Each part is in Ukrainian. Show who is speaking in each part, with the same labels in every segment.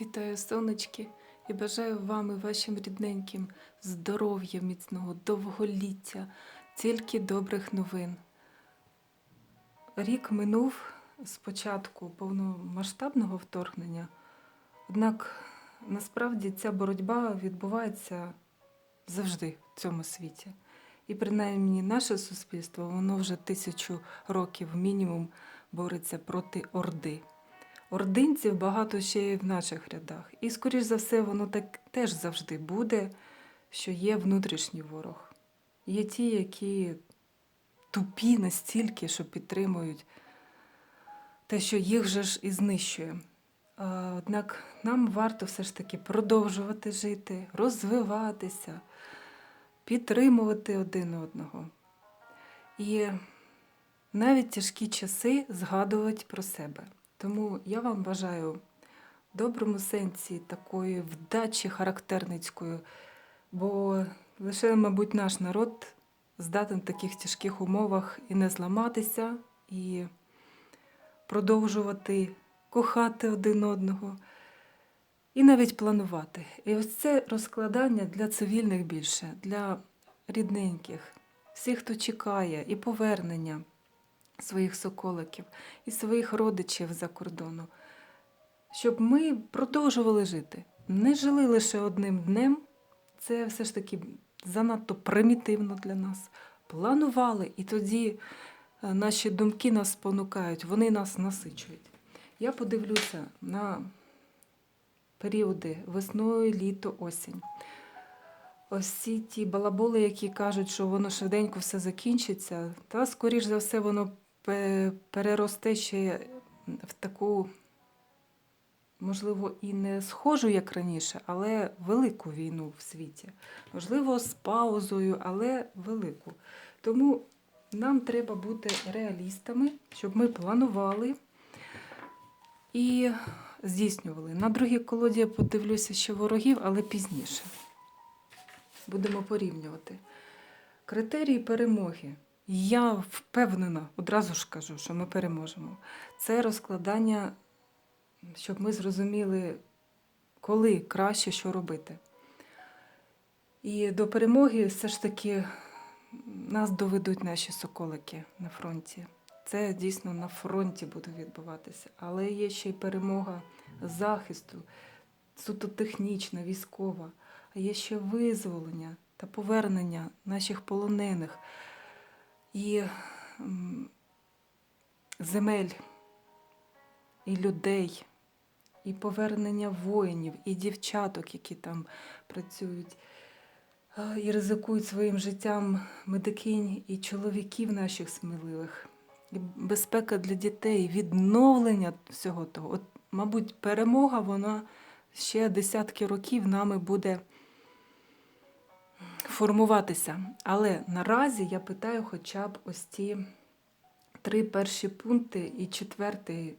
Speaker 1: Вітаю, сонечки, і бажаю вам і вашим рідненьким здоров'я міцного, довголіття, тільки добрих новин. Рік минув з початку повномасштабного вторгнення, однак насправді ця боротьба відбувається завжди в цьому світі. І принаймні наше суспільство, воно вже тисячу років мінімум бореться проти Орди. Ординців багато ще й в наших рядах. І, скоріш за все, воно так теж завжди буде, що є внутрішній ворог. Є ті, які тупі настільки, що підтримують те, що їх вже ж і знищує. Однак нам варто все ж таки продовжувати жити, розвиватися, підтримувати один одного. І навіть тяжкі часи згадувати про себе. Тому я вам бажаю в доброму сенсі такої вдачі характерницької, бо лише, мабуть, наш народ здатен в таких тяжких умовах і не зламатися, і продовжувати кохати один одного, і навіть планувати. І ось це розкладання для цивільних більше, для рідненьких, всіх, хто чекає, і повернення своїх соколиків і своїх родичів за кордону, щоб ми продовжували жити. Не жили лише одним днем, це все ж таки занадто примітивно для нас. Планували, і тоді е, наші думки нас спонукають, вони нас насичують. Я подивлюся на періоди весною, літо, осінь. Ось ці ті балаболи, які кажуть, що воно швиденько все закінчиться, та, скоріш за все, воно переросте ще в таку, можливо, і не схожу, як раніше, але велику війну в світі. Можливо, з паузою, але велику. Тому нам треба бути реалістами, щоб ми планували і здійснювали. На другій колоді я подивлюся ще ворогів, але пізніше. Будемо порівнювати. Критерії перемоги. Я впевнена, одразу ж кажу, що ми переможемо. Це розкладання, щоб ми зрозуміли, коли краще що робити. І до перемоги все ж таки нас доведуть наші соколики на фронті. Це дійсно на фронті буде відбуватися. Але є ще й перемога захисту, суто технічна, військова, а є ще визволення та повернення наших полонених і земель, і людей, і повернення воїнів, і дівчаток, які там працюють, і ризикують своїм життям медикинь і чоловіків наших сміливих, і безпека для дітей, відновлення всього того. От, мабуть, перемога, вона ще десятки років нами буде формуватися. Але наразі я питаю хоча б ось ті три перші пункти і четвертий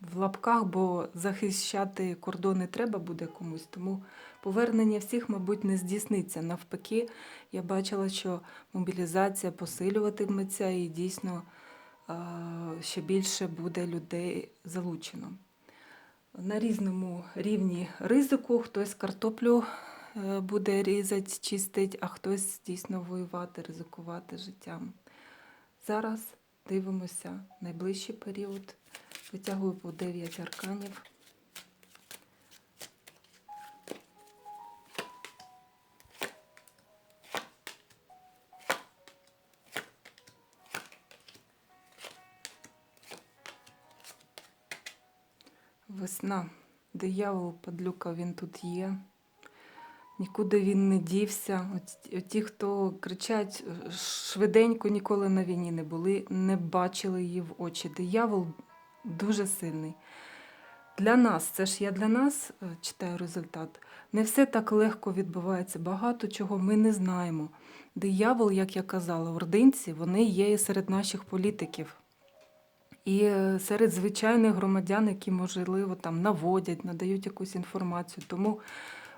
Speaker 1: в лапках, бо захищати кордони треба буде комусь. Тому повернення всіх, мабуть, не здійсниться. Навпаки, я бачила, що мобілізація посилюватиметься і дійсно ще більше буде людей залучено. На різному рівні ризику хтось картоплю буде різати, чистить, а хтось дійсно воювати, ризикувати життям. Зараз дивимося найближчий період. Витягую по 9 арканів. Весна. Диявол, падлюка, він тут є. Нікуди він не дівся. От ті, хто кричать е, швиденько, ніколи на війні не були, не бачили її в очі. Диявол дуже сильний. Для нас, це ж я для нас е, читаю результат. Не все так легко відбувається. Багато чого ми не знаємо. Диявол, як я казала, ординці, вони є і серед наших політиків. І е, серед звичайних громадян, які, можливо, там наводять, надають якусь інформацію. Тому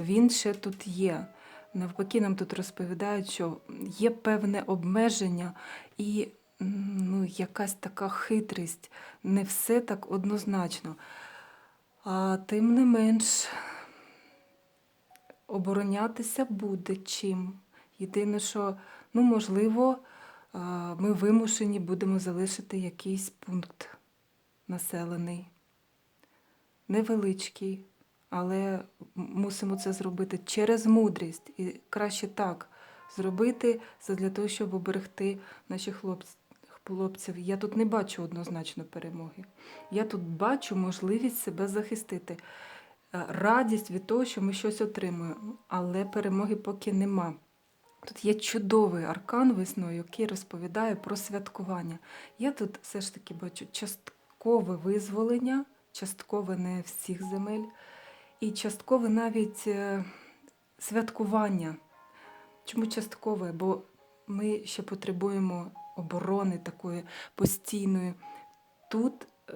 Speaker 1: він ще тут є. Навпаки, нам тут розповідають, що є певне обмеження і ну, якась така хитрість. Не все так однозначно. А тим не менш, оборонятися буде чим. Єдине, що, ну, можливо, ми вимушені будемо залишити якийсь пункт населений. Невеличкий, але мусимо це зробити через мудрість. І краще так зробити для того, щоб оберегти наших хлопців. Хлопців, я тут не бачу однозначно перемоги. Я тут бачу можливість себе захистити, Е, радість від того, що ми щось отримуємо, але перемоги поки нема. Тут є чудовий аркан весною, який розповідає про святкування. Я тут все ж таки бачу часткове визволення, часткове не всіх земель, і часткове навіть е, святкування. Чому часткове? Бо ми ще потребуємо оборони такої постійної. Тут е,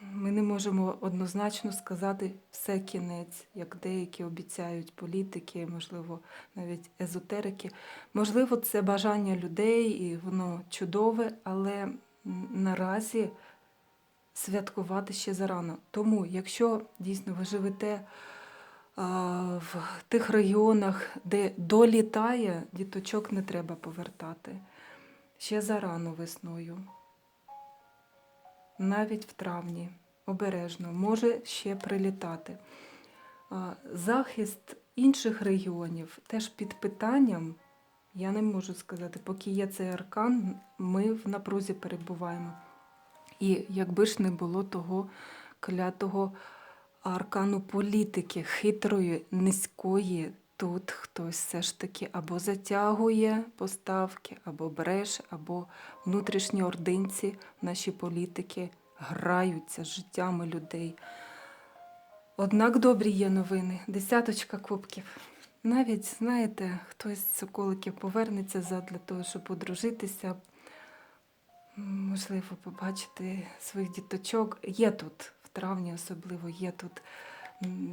Speaker 1: ми не можемо однозначно сказати все кінець, як деякі обіцяють політики, можливо, навіть езотерики. Можливо, це бажання людей, і воно чудове, але наразі святкувати ще зарано. Тому, якщо дійсно ви живете в тих регіонах, де долітає, діточок не треба повертати. Ще зарано весною. Навіть в травні, обережно, може ще прилітати. Захист інших регіонів теж під питанням. Я не можу сказати, поки є цей аркан, ми в напрузі перебуваємо. І якби ж не було того клятого аркану політики, хитрої, низької, тут хтось все ж таки або затягує поставки, або бреше, або внутрішні ординці, наші політики граються з життями людей. Однак добрі є новини. Десяточка кубків. Навіть, знаєте, хтось з соколиків повернеться задля того, щоб одружитися, можливо, побачити своїх діточок. Є тут, в травні особливо, є тут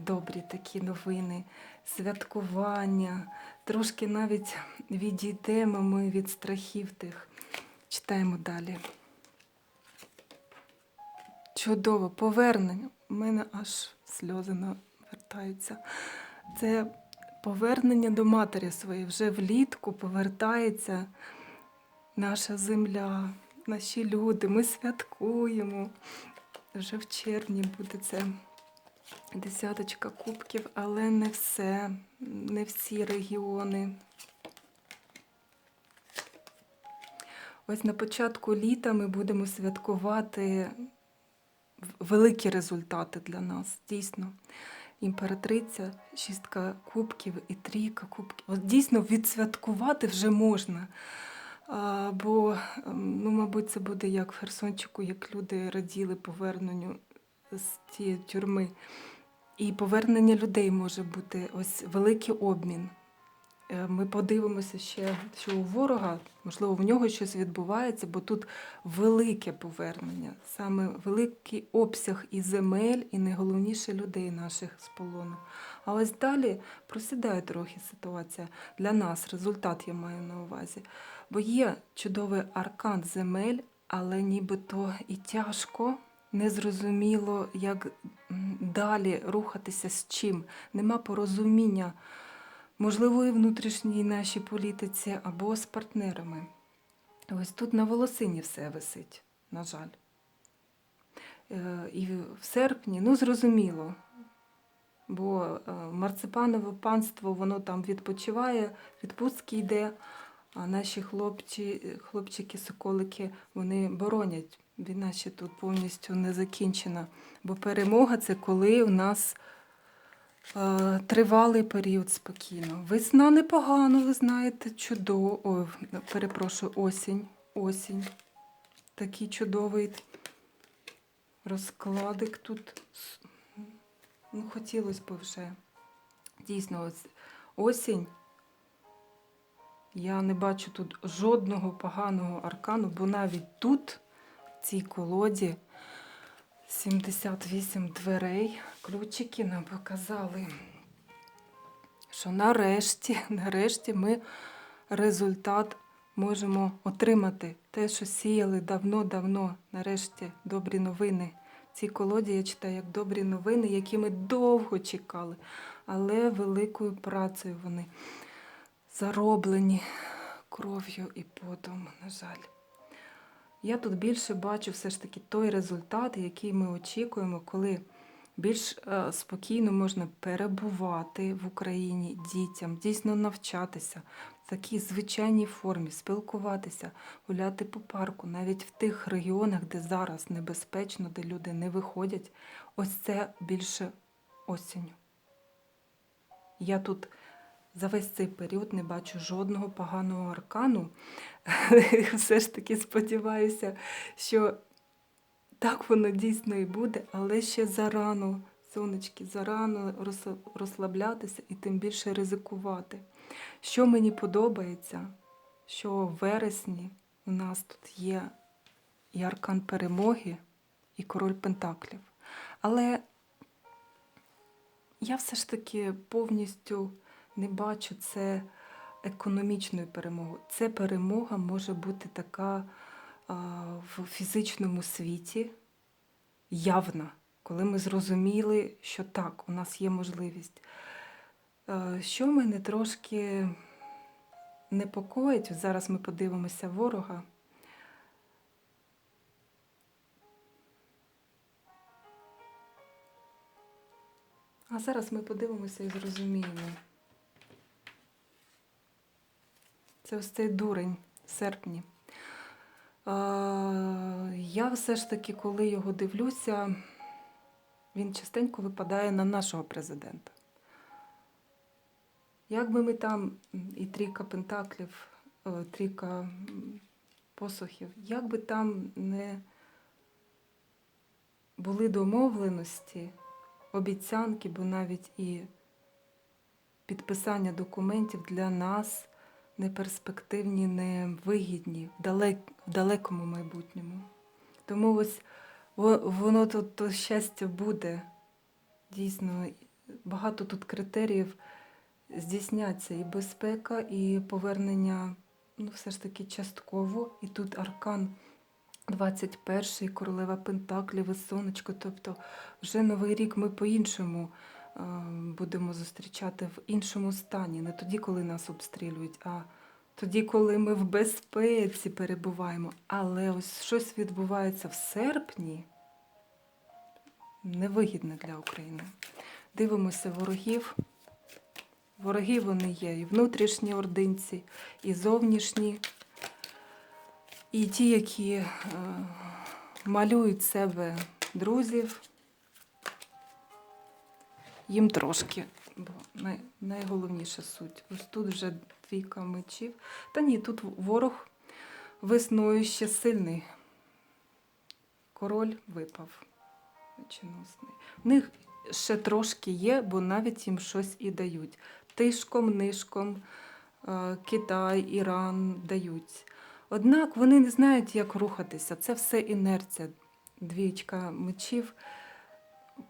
Speaker 1: добрі такі новини, святкування. Трошки навіть відійдемо ми від страхів тих. Читаємо далі. Чудово, повернення. У мене аж сльози навертаються. Це повернення до матері своєї. Вже влітку повертається наша земля, наші люди. Ми святкуємо. Вже в червні буде це десяточка кубків, але не все, не всі регіони. Ось на початку літа ми будемо святкувати великі результати для нас, дійсно. Імператриця, шістка кубків і трійка кубків. От дійсно відсвяткувати вже можна. Бо, ем, ну, мабуть, це буде як в Херсончику, як люди раділи поверненню з тієї тюрми. І повернення людей може бути ось великий обмін. Е, Ми подивимося ще, що у ворога, можливо, в нього щось відбувається, бо тут велике повернення, саме великий обсяг і земель, і найголовніше людей наших з полону. А ось далі просідає трохи ситуація для нас. Результат я маю на увазі. Бо є чудовий аркан земель, але нібито і тяжко, незрозуміло, як далі рухатися з чим. Нема порозуміння можливо, і внутрішній нашій політиці або з партнерами. Ось тут на волосині все висить, на жаль. Е, І в серпні, ну зрозуміло, бо е, марципанове панство, воно там відпочиває, відпустки йде, а наші хлопці, хлопчики, соколики, вони боронять. Війна ще тут повністю не закінчена. Бо перемога це коли у нас Е, Тривалий період спокійно. Весна непогано, ви знаєте, чудово. Ой, перепрошую, осінь. Осінь. Такий чудовий розкладик тут. Ну, хотілося б вже. Дійсно, ось осінь. Я не бачу тут жодного поганого аркану, бо навіть тут, в цій колоді, 78 дверей. Ключики нам показали, що нарешті, нарешті ми результат можемо отримати. Те, що сіяли давно-давно, нарешті добрі новини. цій колоді я читаю як добрі новини, які ми довго чекали, але великою працею вони зароблені кров'ю і потом, на жаль. Я тут більше бачу все ж таки той результат, який ми очікуємо, коли більш е, спокійно можна перебувати в Україні дітям, дійсно навчатися в такій звичайній формі, спілкуватися, гуляти по парку, навіть в тих регіонах, де зараз небезпечно, де люди не виходять. Ось це більше осінню. Я тут за весь цей період не бачу жодного поганого аркану. Все ж таки сподіваюся, що так воно дійсно і буде, але ще зарано, сонечки, зарано розслаблятися і тим більше ризикувати. Що мені подобається, що в вересні у нас тут є і аркан перемоги, і король Пентаклів. Але я все ж таки повністю не бачу це економічною перемогою. Це перемога може бути така а, в фізичному світі явна, коли ми зрозуміли, що так, у нас є можливість. Е, Що мене трошки непокоїть, зараз ми подивимося ворога. А зараз ми подивимося і зрозуміємо. Це ось цей дурень в серпні. Я все ж таки, коли його дивлюся, він частенько випадає на нашого президента. Як би ми там і трійка пентаклів, е, трійка посохів, як би там не були домовленості, обіцянки, бо навіть і підписання документів для нас неперспективні, невигідні в, далек, в далекому майбутньому. Тому ось воно тут то щастя буде. Дійсно, багато тут критеріїв здійсняться і безпека, і повернення, ну, все ж таки, частково. І тут аркан 21, королева Пентаклів і сонечко. Тобто вже новий рік ми по-іншому будемо зустрічати в іншому стані, не тоді, коли нас обстрілюють, а тоді, коли ми в безпеці перебуваємо. Але ось щось відбувається в серпні, невигідне для України. Дивимося ворогів. Вороги вони є і внутрішні ординці, і зовнішні, і ті, які е, малюють себе друзів. Їм трошки, бо най, найголовніша суть. Ось тут вже двійка мечів. Та ні, тут ворог весною ще сильний. Король випав. Меченосний. В них ще трошки є, бо навіть їм щось і дають. Тишком, нишком е, Китай, Іран дають. Однак вони не знають, як рухатися. Це все інерція, двічка мечів.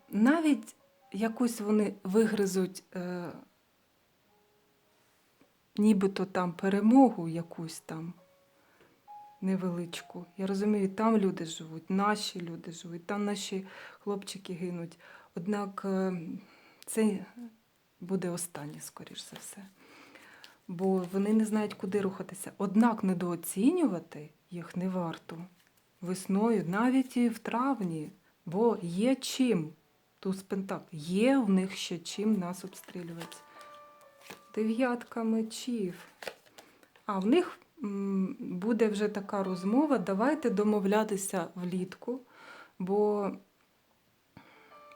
Speaker 1: Навіть якусь вони вигризуть е, нібито там перемогу якусь там невеличку. Я розумію, там люди живуть, наші люди живуть, там наші хлопчики гинуть. Однак е, це буде останнє, скоріш за все. Бо вони не знають, куди рухатися. Однак недооцінювати їх не варто весною, навіть і в травні, бо є чим. Туз Пентаклів. Є в них ще чим нас обстрілювати. Дев'ятка мечів. А в них буде вже така розмова. Давайте домовлятися влітку, бо,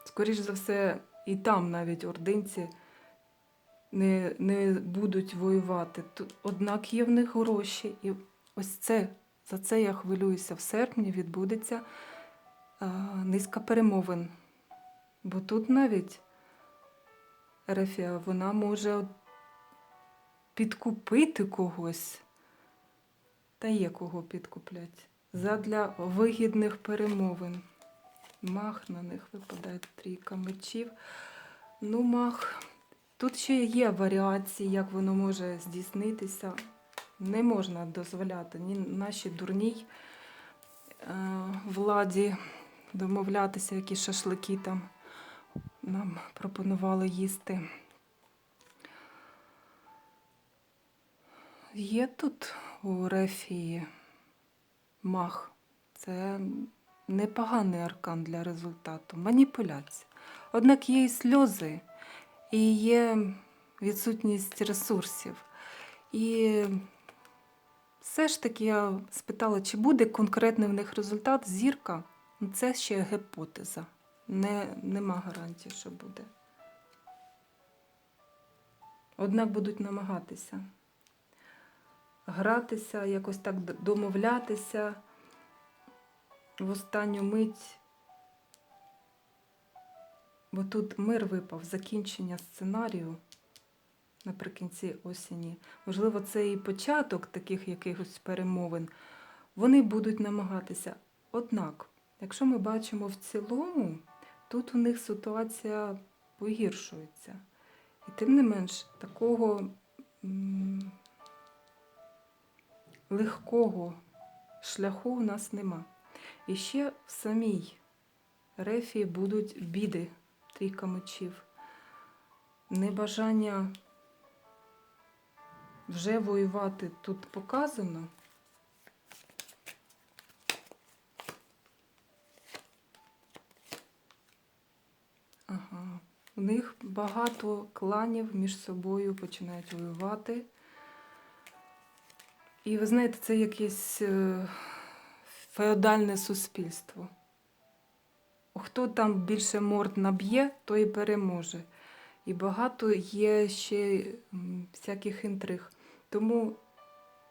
Speaker 1: скоріш за все, і там навіть ординці не, не будуть воювати. Однак є в них гроші. І ось це, за це я хвилююся в серпні, відбудеться низка перемовин. Бо тут навіть Рефія, вона може підкупити когось, та є кого підкуплять, задля вигідних перемовин. Мах на них випадає трійка мечів. Ну, мах. Тут ще є варіації, як воно може здійснитися. Не можна дозволяти ні нашій дурній е, владі домовлятися, які шашлики там нам пропонували їсти. Є тут у Рефії мах. Це непоганий аркан для результату, маніпуляція. Однак є і сльози, і є відсутність ресурсів. І все ж таки я спитала, чи буде конкретний в них результат, зірка. Це ще гіпотеза. Не, нема гарантії, що буде. Однак будуть намагатися гратися, якось так домовлятися в останню мить. Бо тут мир випав, закінчення сценарію наприкінці осені. Можливо, це і початок таких якихось перемовин. Вони будуть намагатися. Однак, якщо ми бачимо в цілому, тут у них ситуація погіршується. І тим не менш, такого легкого шляху у нас нема. І ще в самій рефі будуть біди трійка мечів, небажання вже воювати тут показано. У них багато кланів між собою починають воювати. І ви знаєте, це якесь е, феодальне суспільство. Хто там більше морд наб'є, той і переможе. І багато є ще всяких інтриг. Тому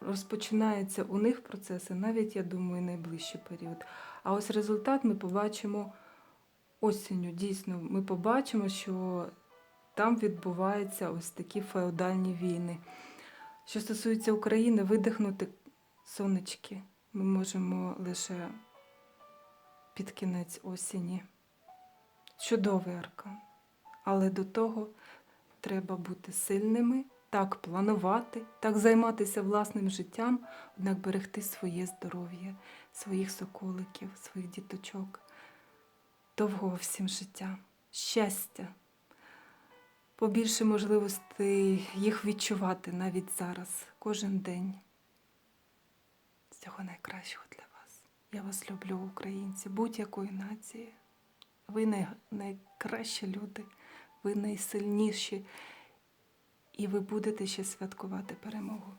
Speaker 1: розпочинаються у них процеси, навіть, я думаю, найближчий період. А ось результат ми побачимо осінню. Дійсно, ми побачимо, що там відбуваються ось такі феодальні війни. Що стосується України, видихнути сонечки ми можемо лише під кінець осені. Чудовий аркан. Але до того треба бути сильними, так планувати, так займатися власним життям, однак берегти своє здоров'я, своїх соколиків, своїх діточок. Довгого всім життя, щастя, побільше можливостей їх відчувати навіть зараз, кожен день. Всього найкращого для вас. Я вас люблю, українці, будь-якої нації. Ви най... найкращі люди, ви найсильніші, і ви будете ще святкувати перемогу.